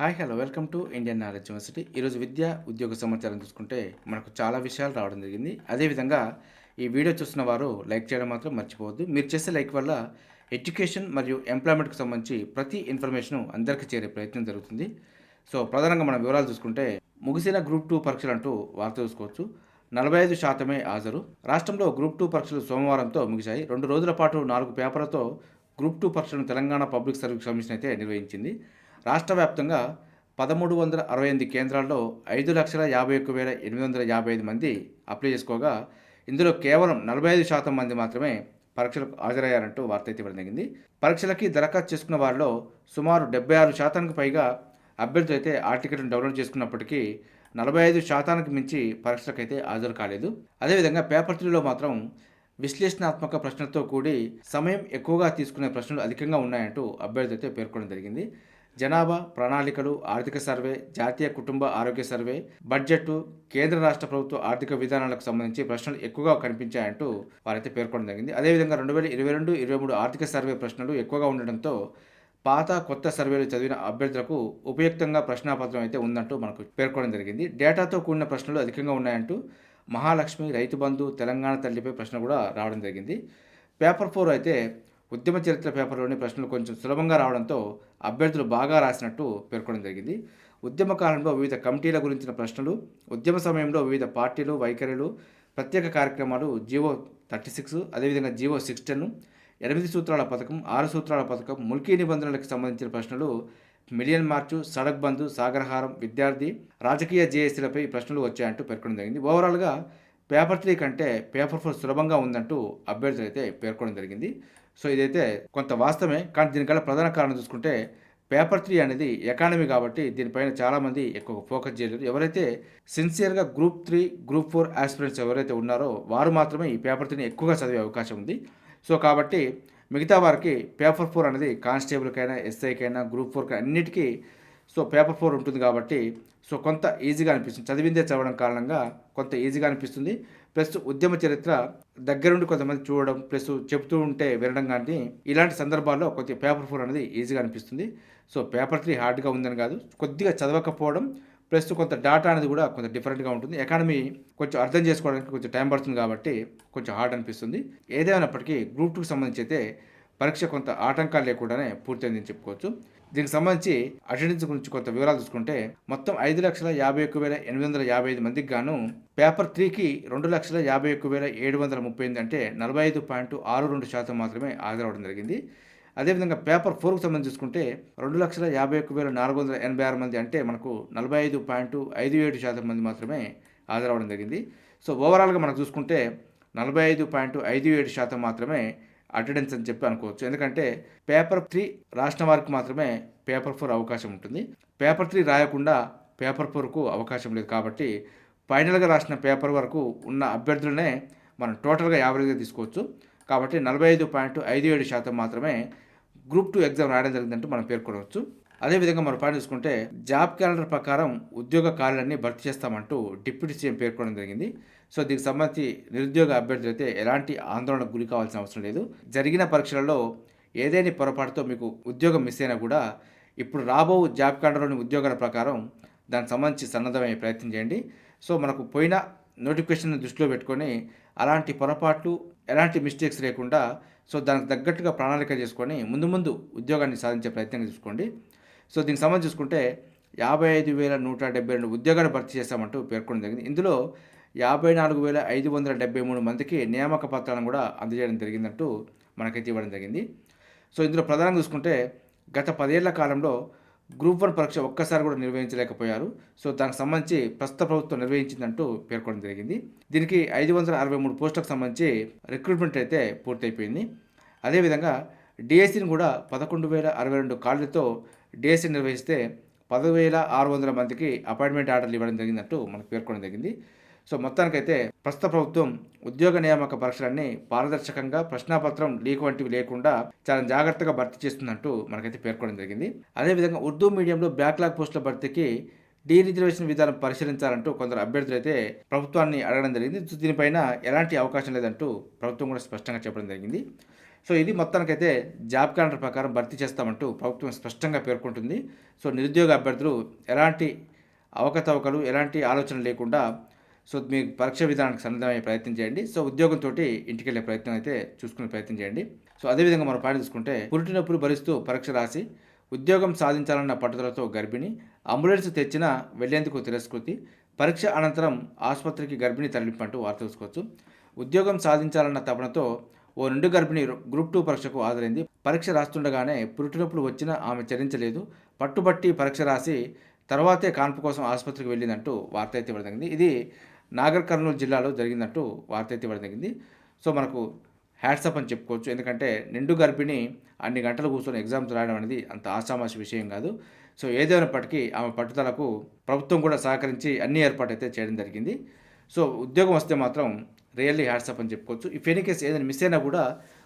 Hi hello welcome to Indian knowledge university. ఈరోజు విద్య ఉద్యోగ సమాచారం చూసుకుంటే మనకు చాలా విషయాలు రావడం జరిగింది. అదేవిధంగా ఈ వీడియో చూస్తున్న వారు లైక్ చేయడం మాత్రం మర్చిపోవద్దు. మీరు చేసే లైక్ వల్ల ఎడ్యుకేషన్ మరియు ఎంప్లాయ్మెంట్కి సంబంధించి ప్రతి ఇన్ఫర్మేషన్ అందరికీ చేరే ప్రయత్నం జరుగుతుంది. సో ప్రధానంగా మనం వివరాలు చూసుకుంటే ముగిసిన గ్రూప్ టూ పరీక్షలు అంటూ వార్త చూసుకోవచ్చు. నలభై ఐదు శాతమే హాజరు. రాష్ట్రంలో గ్రూప్ టూ పరీక్షలు సోమవారంతో ముగిశాయి. రెండు రోజుల పాటు నాలుగు పేపర్లతో గ్రూప్ టూ పరీక్షలను తెలంగాణ పబ్లిక్ సర్వీస్ కమిషన్ అయితే నిర్వహించింది. రాష్ట్ర వ్యాప్తంగా పదమూడు వందల అరవై ఎనిమిది కేంద్రాల్లో ఐదు లక్షల యాభై ఒక్క వేల ఎనిమిది వందల యాభై ఐదు మంది అప్లై చేసుకోగా ఇందులో కేవలం నలభై ఐదు శాతం మంది మాత్రమే పరీక్షలకు హాజరయ్యారంటూ వార్త అయితే ఇవ్వడం జరిగింది. పరీక్షలకి దరఖాస్తు చేసుకున్న వారిలో సుమారు డెబ్బై ఆరు శాతానికి పైగా అభ్యర్థులు అయితే ఆ టికెట్ను డౌన్లోడ్ చేసుకున్నప్పటికీ నలభై ఐదు శాతానికి మించి పరీక్షలకైతే హాజరు కాలేదు. అదేవిధంగా పేపర్ త్రీలో మాత్రం విశ్లేషణాత్మక ప్రశ్నలతో కూడి సమయం ఎక్కువగా తీసుకునే ప్రశ్నలు అధికంగా ఉన్నాయంటూ అభ్యర్థి అయితే పేర్కొనడం జరిగింది. జనాభా ప్రణాళికలు ఆర్థిక సర్వే జాతీయ కుటుంబ ఆరోగ్య సర్వే బడ్జెట్ కేంద్ర రాష్ట్ర ప్రభుత్వ ఆర్థిక విధానాలకు సంబంధించి ప్రశ్నలు ఎక్కువగా కనిపించాయంటూ వారైతే పేర్కొనడం జరిగింది. అదేవిధంగా రెండు వేల ఇరవై రెండు ఇరవై మూడు ఆర్థిక సర్వే ప్రశ్నలు ఎక్కువగా ఉండడంతో పాత కొత్త సర్వేలు చదివిన అభ్యర్థులకు ఉపయుక్తంగా ప్రశ్నాపత్రం అయితే ఉందంటూ మనకు పేర్కొనడం జరిగింది. డేటాతో కూడిన ప్రశ్నలు అధికంగా ఉన్నాయంటూ మహాలక్ష్మి రైతు బంధు తెలంగాణ తల్లిపై ప్రశ్న కూడా రావడం జరిగింది. పేపర్ ఫోర్ అయితే ఉద్యమ చరిత్ర పేపర్లోని ప్రశ్నలు కొంచెం సులభంగా రావడంతో అభ్యర్థులు బాగా రాసినట్టు పేర్కొనడం జరిగింది. ఉద్యమ కాలంలో వివిధ కమిటీల గురించిన ప్రశ్నలు ఉద్యమ సమయంలో వివిధ పార్టీలు వైఖరులు ప్రత్యేక కార్యక్రమాలు జీవో థర్టీ సిక్స్ అదేవిధంగా జీవో సిక్స్ టెన్ ఎనిమిది సూత్రాల పథకం ఆరు సూత్రాల పథకం ముల్కీ నిబంధనలకు సంబంధించిన ప్రశ్నలు మిలియన్ మార్చు సడక్ బంధు సాగరహారం విద్యార్థి రాజకీయ జేఏసీలపై ప్రశ్నలు వచ్చాయంటూ పేర్కొనడం జరిగింది. ఓవరాల్గా పేపర్ త్రీ కంటే పేపర్ ఫోర్ సులభంగా ఉందంటూ అభ్యర్థులు అయితే పేర్కొనడం జరిగింది. సో ఇదైతే కొంత వాస్తవమే. కానీ దీనికల్లా ప్రధాన కారణం చూసుకుంటే పేపర్ త్రీ అనేది ఎకానమీ కాబట్టి దీనిపైన చాలామంది ఎక్కువ ఫోకస్ చేయలేదు ఎవరైతే సిన్సియర్గా group three group four aspirants ఎవరైతే ఉన్నారో వారు మాత్రమే ఈ పేపర్ త్రీని ఎక్కువగా చదివే అవకాశం ఉంది. సో కాబట్టి మిగతా వారికి పేపర్ ఫోర్ అనేది కానిస్టేబుల్కైనా ఎస్ఐకైనా గ్రూప్ ఫోర్కి అన్నిటికీ సో పేపర్ ఫోర్ ఉంటుంది కాబట్టి సో కొంత ఈజీగా అనిపిస్తుంది. చదివిందే చదవడం కారణంగా కొంత ఈజీగా అనిపిస్తుంది. ప్లస్ ఉద్యమ చరిత్ర దగ్గరుండి కొంతమంది చూడడం ప్లస్ చెప్తూ ఉంటే వినడం కానీ ఇలాంటి సందర్భాల్లో కొద్దిగా పేపర్ ఫోర్ అనేది ఈజీగా అనిపిస్తుంది. సో పేపర్ త్రీ హార్డ్గా ఉందని కాదు కొద్దిగా చదవకపోవడం ప్లస్ కొంత డాటా అనేది కూడా కొంచెం డిఫరెంట్గా ఉంటుంది. ఎకానమీ కొంచెం అర్థం చేసుకోవడానికి కొంచెం టైం పడుతుంది కాబట్టి కొంచెం హార్డ్ అనిపిస్తుంది. ఏదైనప్పటికీ గ్రూప్ టూకి సంబంధించి అయితే పరీక్ష కొంత ఆటంకాలు లేకుండానే పూర్తయిందని చెప్పుకోవచ్చు. దీనికి సంబంధించి అటెండెన్స్ గురించి కొంత వివరాలు చూసుకుంటే మొత్తం ఐదు లక్షల యాభై ఒక్క వేల ఎనిమిది వందల యాభై ఐదు మందికి గాను పేపర్ త్రీకి రెండు లక్షల యాభై ఒక్క వేల ఏడు వందల ముప్పై ఎనిమిది అంటే నలభై ఐదు పాయింట్ ఆరు రెండు శాతం మాత్రమే హాజరవడం జరిగింది. అదేవిధంగా పేపర్ ఫోర్కి సంబంధించి చూసుకుంటే రెండు లక్షల యాభై ఒక్క వేల నాలుగు వందల ఎనభై ఆరు మంది అంటే మనకు నలభై ఐదు పాయింట్ ఐదు ఏడు శాతం మంది మాత్రమే హాజరవడం జరిగింది. సో ఓవరాల్గా మనం చూసుకుంటే నలభై ఐదు పాయింట్ ఐదు ఏడు శాతం మాత్రమే అటెండెన్స్ అని చెప్పి అనుకోవచ్చు. ఎందుకంటే పేపర్ త్రీ రాసిన వారికి మాత్రమే పేపర్ ఫోర్ అవకాశం ఉంటుంది. పేపర్ త్రీ రాయకుండా పేపర్ ఫోర్కు అవకాశం లేదు కాబట్టి ఫైనల్గా రాసిన పేపర్ వరకు ఉన్న అభ్యర్థులనే మనం టోటల్గా యావరేజ్గా తీసుకోవచ్చు. కాబట్టి నలభై ఐదు పాయింట్ ఐదు ఏడు శాతం మాత్రమే గ్రూప్ టూ ఎగ్జామ్ రాయడం జరిగిందంటూ మనం పేర్కొనవచ్చు. అదేవిధంగా మనం పాయింట్ చూసుకుంటే జాబ్ క్యాలెండర్ ప్రకారం ఉద్యోగ ఖాళీలన్నీ భర్తీ చేస్తామంటూ డిప్యూటీ సీఎం పేర్కొనడం జరిగింది. సో దీనికి సంబంధించి నిరుద్యోగ అభ్యర్థులు అయితే ఎలాంటి ఆందోళనకు గురి కావాల్సిన అవసరం లేదు. జరిగిన పరీక్షలలో ఏదైనా పొరపాటుతో మీకు ఉద్యోగం మిస్ అయినా కూడా ఇప్పుడు రాబో జాబ్ కార్డులోని ఉద్యోగాల ప్రకారం దానికి సంబంధించి సన్నద్ధమయ్యే ప్రయత్నం చేయండి. సో మనకు పోయిన నోటిఫికేషన్ దృష్టిలో పెట్టుకొని అలాంటి పొరపాట్లు ఎలాంటి మిస్టేక్స్ లేకుండా సో దానికి తగ్గట్టుగా ప్రణాళిక చేసుకొని ముందు ముందు ఉద్యోగాన్ని సాధించే ప్రయత్నం చూసుకోండి. సో దీనికి సంబంధించి చూసుకుంటే యాభై ఐదు వేల నూట డెబ్బై రెండు ఉద్యోగాలు భర్తీ చేస్తామంటూ పేర్కొనడం జరిగింది. ఇందులో యాభై నాలుగు వేల ఐదు వందల డెబ్బై మూడు మందికి నియామక పత్రాలను కూడా అందజేయడం జరిగిందంటూ మనకైతే ఇవ్వడం జరిగింది. సో ఇందులో ప్రధానంగా చూసుకుంటే గత పదేళ్ళ కాలంలో గ్రూప్ వన్ పరీక్ష ఒక్కసారి కూడా నిర్వహించలేకపోయారు. సో దానికి సంబంధించి ప్రస్తుత ప్రభుత్వం నిర్వహించిందంటూ పేర్కొనడం జరిగింది. దీనికి ఐదు వందల అరవై మూడు పోస్టులకు సంబంధించి రిక్రూట్మెంట్ అయితే పూర్తయిపోయింది. అదేవిధంగా డిఎస్సిని కూడా పదకొండు వేల అరవై రెండు ఖాళీలతో డిఎస్సి నిర్వహిస్తే పదవేల ఆరు వందల మందికి అపాయింట్మెంట్ ఆర్డర్లు ఇవ్వడం జరిగిందంటూ మనకు పేర్కొనడం జరిగింది. సో మొత్తానికైతే ప్రస్తుత ప్రభుత్వం ఉద్యోగ నియామక పరీక్షలన్నీ పారదర్శకంగా ప్రశ్నాపత్రం లీక్ వంటివి లేకుండా చాలా జాగ్రత్తగా భర్తీ చేస్తుందంటూ మనకైతే పేర్కొనడం జరిగింది. అదేవిధంగా ఉర్దూ మీడియంలో బ్యాక్లాగ్ పోస్టుల భర్తీకి డీ రిజర్వేషన్ విధానం పరిశీలించాలంటూ కొందరు అభ్యర్థులు అయితే ప్రభుత్వాన్ని అడగడం జరిగింది. దీనిపైన ఎలాంటి అవకాశం లేదంటూ ప్రభుత్వం కూడా స్పష్టంగా చెప్పడం జరిగింది. సో ఇది మొత్తానికైతే జాబ్ క్యాలెండర్ ప్రకారం భర్తీ చేస్తామంటూ ప్రభుత్వం స్పష్టంగా పేర్కొంటుంది. సో నిరుద్యోగ అభ్యర్థులు ఎలాంటి అవకతవకలు ఎలాంటి ఆలోచన లేకుండా సో మీ పరీక్ష విధానానికి సన్నద్ధమయ్యే ప్రయత్నం చేయండి. సో ఉద్యోగంతో ఇంటికి వెళ్ళే ప్రయత్నం అయితే చూసుకునే ప్రయత్నం చేయండి. సో అదేవిధంగా మనం పాయింట్ చూసుకుంటే పురిటినొప్పులు భరిస్తూ పరీక్ష రాసి ఉద్యోగం సాధించాలన్న పట్టుదలతో గర్భిణి అంబులెన్స్ తెచ్చినా వెళ్ళేందుకు తిరస్కృతి పరీక్ష అనంతరం ఆసుపత్రికి గర్భిణి తరలింపంటూ వార్త చూసుకోవచ్చు ఉద్యోగం సాధించాలన్న తపనతో ఓ రెండు గర్భిణి గ్రూప్ టూ పరీక్షకు హాజరైంది. పరీక్ష రాస్తుండగానే పురిటి వచ్చిన వచ్చినా ఆమె చరించలేదు. పట్టుబట్టి పరీక్ష రాసి తర్వాతే కాన్పు కోసం ఆసుపత్రికి వెళ్ళిందంటూ వార్త అయితే ఇవ్వడం ఇది నాగర్ కర్నూలు జిల్లాలో జరిగినట్టు వార్త అయితే ఇవ్వడం జరిగింది. సో మనకు హ్యాట్సప్ అని చెప్పుకోవచ్చు. ఎందుకంటే నిండు గర్భిణి అన్ని గంటలు కూర్చొని ఎగ్జామ్స్ రాయడం అనేది అంత ఆసామాసి విషయం కాదు. సో ఏదైనప్పటికీ ఆమె పట్టుదలకు ప్రభుత్వం కూడా సహకరించి అన్ని ఏర్పాటు అయితే చేయడం జరిగింది. సో ఉద్యోగం వస్తే మాత్రం రియల్లీ హ్యాట్సప్ అని చెప్పుకోవచ్చు. ఈ ఎనీ కేసు ఏదైనా మిస్ అయినా కూడా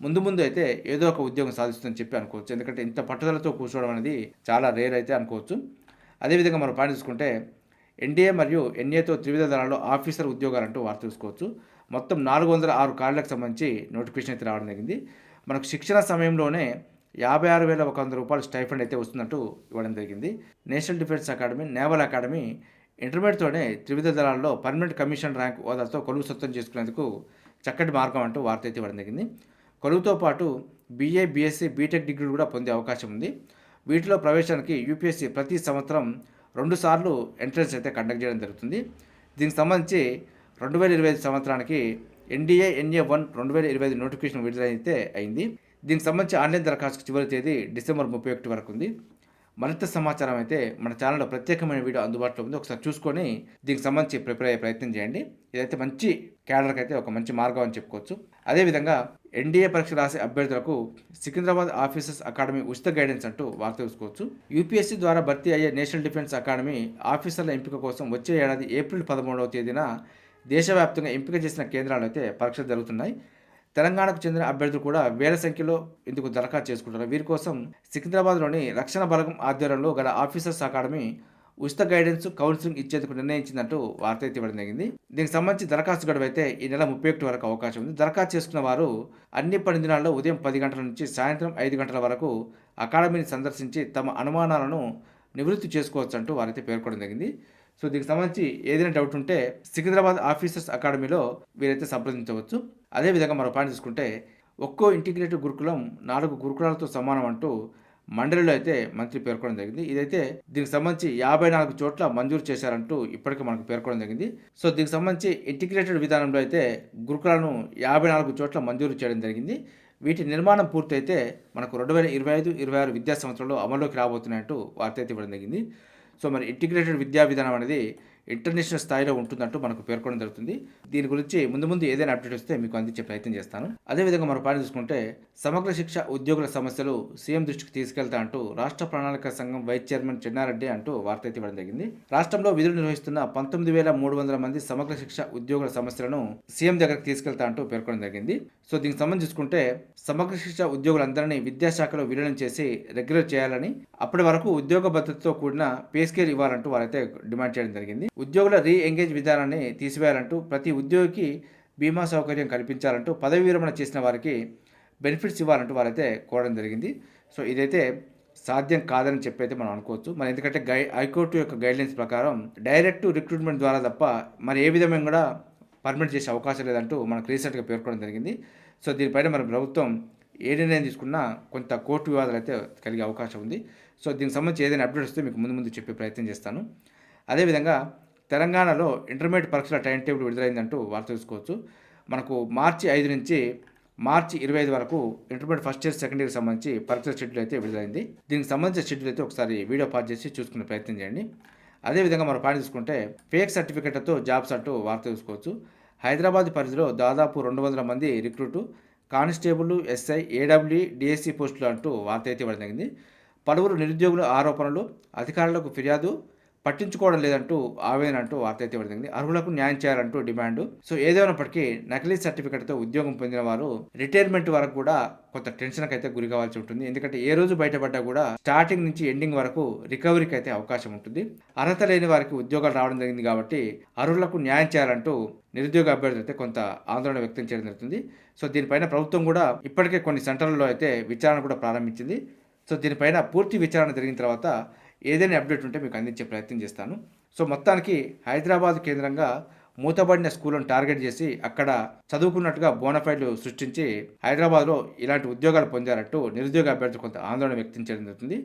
ముందు ముందు అయితే ఏదో ఒక ఉద్యోగం సాధిస్తుందని చెప్పి అనుకోవచ్చు. ఎందుకంటే ఇంత పట్టుదలతో కూర్చోవడం అనేది చాలా రేర్ అయితే అనుకోవచ్చు. అదేవిధంగా మనం పాయింట్ చూసుకుంటే ఎన్డీఏ మరియు ఎన్ఏతో త్రివిధ దళాల్లో ఆఫీసర్ ఉద్యోగాలంటూ వార్త చూసుకోవచ్చు మొత్తం నాలుగు వందల ఆరు కార్డులకు సంబంధించి నోటిఫికేషన్ అయితే రావడం జరిగింది. మనకు శిక్షణ సమయంలోనే యాభై ఆరు వేల ఒక వంద రూపాయలు స్టైఫండ్ అయితే వస్తున్నట్టు ఇవ్వడం జరిగింది. National defence academy naval academy ఇంటర్మీడియట్తోనే త్రివిధ దళాల్లో పర్మనెంట్ కమిషన్ ర్యాంక్ హోదాతో కొలువు సొంతం చేసుకునేందుకు చక్కటి మార్గం అంటూ వార్త అయితే ఇవ్వడం జరిగింది. కొలువుతో పాటు బీఏ బీఎస్సీ బీటెక్ డిగ్రీలు కూడా పొందే అవకాశం ఉంది. వీటిలో ప్రవేశానికి యూపీఎస్సీ ప్రతి సంవత్సరం రెండు సార్లు ఎంట్రన్స్ అయితే కండక్ట్ చేయడం జరుగుతుంది. దీనికి సంబంధించి రెండు వేల ఇరవై ఐదు సంవత్సరానికి ఎన్డీఏ ఎన్ఏ వన్ రెండు వేల ఇరవై ఐదు నోటిఫికేషన్ విడుదలైతే అయింది. దీనికి సంబంధించి ఆన్లైన్ దరఖాస్తు చివరి తేదీ డిసెంబర్ ముప్పై ఒకటి వరకు ఉంది. మరింత సమాచారం అయితే మన ఛానల్లో ప్రత్యేకమైన వీడియో అందుబాటులో ఉంది. ఒకసారి చూసుకొని దీనికి సంబంధించి ప్రిపేర్ అయ్యే ప్రయత్నం చేయండి. ఇదైతే మంచి క్యాడర్కి అయితే ఒక మంచి మార్గం అని చెప్పుకోవచ్చు. అదేవిధంగా ఎన్డీఏ పరీక్ష రాసే అభ్యర్థులకు సికింద్రాబాద్ ఆఫీసర్స్ అకాడమీ ఉచిత గైడెన్స్ అంటూ వార్త తెలుసుకోవచ్చు యూపీఎస్సీ ద్వారా భర్తీ అయ్యే నేషనల్ డిఫెన్స్ అకాడమీ ఆఫీసర్ల ఎంపిక కోసం వచ్చే ఏడాది ఏప్రిల్ పదమూడవ తేదీన దేశవ్యాప్తంగా ఎంపిక చేసిన కేంద్రాలు అయితే పరీక్షలు జరుగుతున్నాయి. తెలంగాణకు చెందిన అభ్యర్థులు కూడా వేల సంఖ్యలో ఇందుకు దరఖాస్తు చేసుకుంటారు వీరి కోసం సికింద్రాబాద్లోని రక్షణ బలగం ఆధ్వర్యంలో గల ఆఫీసర్స్ అకాడమీ ఉచిత గైడెన్స్ కౌన్సిలింగ్ ఇచ్చేందుకు నిర్ణయించిందంటూ వార్త అయితే ఇవ్వడం జరిగింది. దీనికి సంబంధించి దరఖాస్తు గడువు అయితే ఈ నెల ముప్పై ఒకటి వరకు అవకాశం ఉంది. దరఖాస్తు చేసుకున్న వారు అన్ని పని దినాల్లో ఉదయం పది గంటల నుంచి సాయంత్రం ఐదు గంటల వరకు అకాడమీని సందర్శించి తమ అనుమానాలను నివృత్తి చేసుకోవచ్చు అంటూ వారైతే పేర్కొనడం జరిగింది. సో దీనికి సంబంధించి ఏదైనా డౌట్ ఉంటే సికింద్రాబాద్ ఆఫీసర్స్ అకాడమీలో వీరైతే సంప్రదించవచ్చు. అదేవిధంగా మరో పాయింట్ చూసుకుంటే ఒక్కో ఇంటిగ్రేటెడ్ గురుకులం నాలుగు గురుకులాలతో సమానం అంటూ మండలిలో అయితే మంత్రి పేర్కొనడం జరిగింది. ఇదైతే దీనికి సంబంధించి యాభై నాలుగు చోట్ల మంజూరు చేశారంటూ ఇప్పటికే మనకు పేర్కొనడం జరిగింది. సో దీనికి సంబంధించి ఇంటిగ్రేటెడ్ విధానంలో అయితే గురుకులను యాభై నాలుగు చోట్ల మంజూరు చేయడం జరిగింది. వీటి నిర్మాణం పూర్తయితే మనకు రెండు వేల ఇరవై ఐదు ఇరవై ఆరు విద్యా సంవత్సరంలో అమల్లోకి రాబోతున్నట్టు వార్త అయితే ఇవ్వడం జరిగింది. సో మరి ఇంటిగ్రేటెడ్ విద్యా విధానం అనేది ఇంటర్నేషనల్ స్థాయిలో ఉంటుందంటూ మనకు పేర్కొనడం జరుగుతుంది. దీని గురించి ముందు ముందు ఏదైనా అప్డేట్ వస్తే మీకు అందించే ప్రయత్నం చేస్తాను. అదేవిధంగా మనం పాయింట్ చూసుకుంటే సమగ్ర శిక్ష ఉద్యోగుల సమస్యలు సీఎం దృష్టికి తీసుకెళ్తా అంటూ రాష్ట్ర ప్రణాళిక సంఘం వైస్ చైర్మన్ చెన్నారెడ్డి అంటూ వార్త అయితే ఇవ్వడం జరిగింది. రాష్ట్రంలో విధులు నిర్వహిస్తున్న పంతొమ్మిది వేల మూడు వందల మంది సమగ్ర శిక్ష ఉద్యోగుల సమస్యలను సీఎం దగ్గరకు తీసుకెళ్తా అంటూ పేర్కొనడం జరిగింది. సో దీనికి సంబంధించి చూసుకుంటే సమగ్ర శిక్ష ఉద్యోగులందరినీ విద్యాశాఖలో విలీనం చేసి రెగ్యులర్ చేయాలని అప్పటి వరకు ఉద్యోగ భద్రతతో కూడిన పే స్కేల్ ఇవ్వాలంటూ వారైతే డిమాండ్ చేయడం జరిగింది. ఉద్యోగుల రీ ఎంగేజ్ విధానాన్ని తీసివేయాలంటూ ప్రతి ఉద్యోగికి బీమా సౌకర్యం కల్పించాలంటూ పదవి విరమణ చేసిన వారికి బెనిఫిట్స్ ఇవ్వాలంటూ వారైతే కోరడం జరిగింది. సో ఇదైతే సాధ్యం కాదని చెప్పైతే మనం అనుకోవచ్చు. మరి ఎందుకంటే గై హైకోర్టు యొక్క గైడ్లైన్స్ ప్రకారం డైరెక్ట్ రిక్రూట్మెంట్ ద్వారా తప్ప మరి ఏ విధమైన కూడా పర్మిట్ చేసే అవకాశం లేదంటూ మనకు రీసెంట్గా పేర్కొనడం జరిగింది. సో దీనిపైన మరి ప్రభుత్వం ఏ నిర్ణయం తీసుకున్నా కొంత కోర్టు వివాదాలు అయితే కలిగే అవకాశం ఉంది. సో దీనికి సంబంధించి ఏదైనా అప్డేట్ వస్తే మీకు ముందు ముందు చెప్పే ప్రయత్నం చేస్తాను. అదేవిధంగా తెలంగాణలో ఇంటర్మీడియట్ పరీక్షల టైం టేబుల్ విడుదలైందంటూ వార్త తెలుసుకోవచ్చు. మనకు మార్చి ఐదు నుంచి మార్చి ఇరవై ఐదు వరకు intermediate first year second year సంబంధించి పరీక్షల షెడ్యూల్ అయితే విడుదలైంది. దీనికి సంబంధించిన షెడ్యూల్ అయితే ఒకసారి వీడియో పాస్ చేసి చూసుకునే ప్రయత్నం చేయండి. అదేవిధంగా మనం పాయింట్ చూసుకుంటే ఫేక్ సర్టిఫికెట్లతో జాబ్స్ అంటూ వార్త చూసుకోవచ్చు హైదరాబాద్ పరిధిలో దాదాపు రెండు వందల మంది recruit constable SI AW DSC పోస్టులు అంటూ వార్త అయితే ఇవ్వడం జరిగింది పలువురు నిరుద్యోగుల ఆరోపణలు అధికారులకు ఫిర్యాదు పట్టించుకోవడం లేదంటూ ఆవేదన అంటూ వార్త అయితే పడింది అర్హులకు న్యాయం చేయాలంటూ డిమాండ్. సో ఏదేమైనప్పటికీ నకిలీ సర్టిఫికెట్తో ఉద్యోగం పొందిన వారు రిటైర్మెంట్ వరకు కూడా కొంత టెన్షన్కి అయితే గురి కావాల్సి ఉంటుంది. ఎందుకంటే ఏ రోజు బయటపడ్డా కూడా స్టార్టింగ్ నుంచి ఎండింగ్ వరకు రికవరీకి అయితే అవకాశం ఉంటుంది. అర్హత లేని వారికి ఉద్యోగాలు రావడం జరిగింది కాబట్టి అర్హులకు న్యాయం చేయాలంటూ నిరుద్యోగ అభ్యర్థులు అయితే కొంత ఆందోళన వ్యక్తం చేయడం జరుగుతుంది. సో దీనిపైన ప్రభుత్వం కూడా ఇప్పటికే కొన్ని సెంటర్లలో అయితే విచారణ కూడా ప్రారంభించింది. సో దీనిపైన పూర్తి విచారణ జరిగిన తర్వాత ఏదైనా అప్డేట్ ఉంటే మీకు అందించే ప్రయత్నం చేస్తాను. సో మొత్తానికి హైదరాబాద్ కేంద్రంగా మూతబడిన స్కూళ్ళను టార్గెట్ చేసి అక్కడ చదువుకున్నట్టుగా బోనఫైడ్లు సృష్టించి హైదరాబాద్లో ఇలాంటి ఉద్యోగాలు పొందారంటూ నిరుద్యోగ అభ్యర్థులు కొంత ఆందోళన వ్యక్తం చేయడం జరుగుతుంది.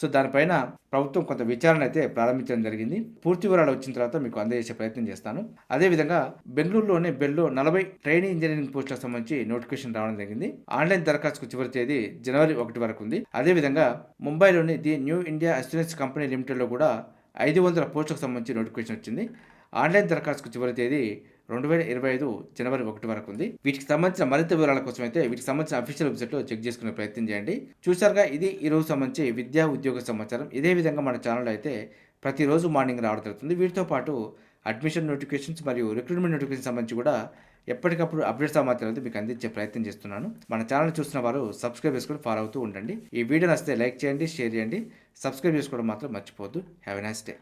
సో దానిపైన ప్రభుత్వం కొంత విచారణ అయితే ప్రారంభించడం జరిగింది. పూర్తి వివరాలు వచ్చిన తర్వాత మీకు అందజేసే ప్రయత్నం చేస్తాను. అదేవిధంగా బెంగళూరులోని బెల్లో నలభై ట్రైనింగ్ ఇంజనీరింగ్ పోస్టులకు సంబంధించి నోటిఫికేషన్ రావడం జరిగింది. ఆన్లైన్ దరఖాస్తుకు చివరి తేదీ జనవరి ఒకటి వరకు ఉంది. అదేవిధంగా ముంబైలోని the new India assurance company లిమిటెడ్లో కూడా ఐదు వందల పోస్టులకు సంబంధించి నోటిఫికేషన్ వచ్చింది. ఆన్లైన్ దరఖాస్తుకు చివరి తేదీ రెండు వేల ఇరవై ఐదు జనవరి ఒకటి వరకు ఉంది. వీటికి సంబంధించిన మరింత వివరాల కోసం అయితే వీటికి సంబంధించిన అఫీషియల్ వెబ్సైట్లో చెక్ చేసుకునే ప్రయత్నం చేయండి. చూసారుగా ఇది ఈ రోజు సంబంధించి విద్యా ఉద్యోగ సమాచారం. ఇదే విధంగా మన ఛానల్ అయితే ప్రతిరోజు మార్నింగ్ రావడం జరుగుతుంది. వీటితో పాటు అడ్మిషన్ నోటిఫికేషన్స్ మరియు రిక్రూట్మెంట్ నోటిఫికేషన్ సంబంధించి కూడా ఎప్పటికప్పుడు అప్డేట్ సమాచారం అయితే మీకు అందించే ప్రయత్నం చేస్తున్నాను. మన ఛానల్ చూసిన వారు సబ్స్క్రైబ్ చేసుకుని ఫాలో అవుతూ ఉండండి. ఈ వీడియో నచ్చితే లైక్ చేయండి షేర్ చేయండి. సబ్స్క్రైబ్ చేసుకోవడం మాత్రం మర్చిపోవద్దు. Have a nice day.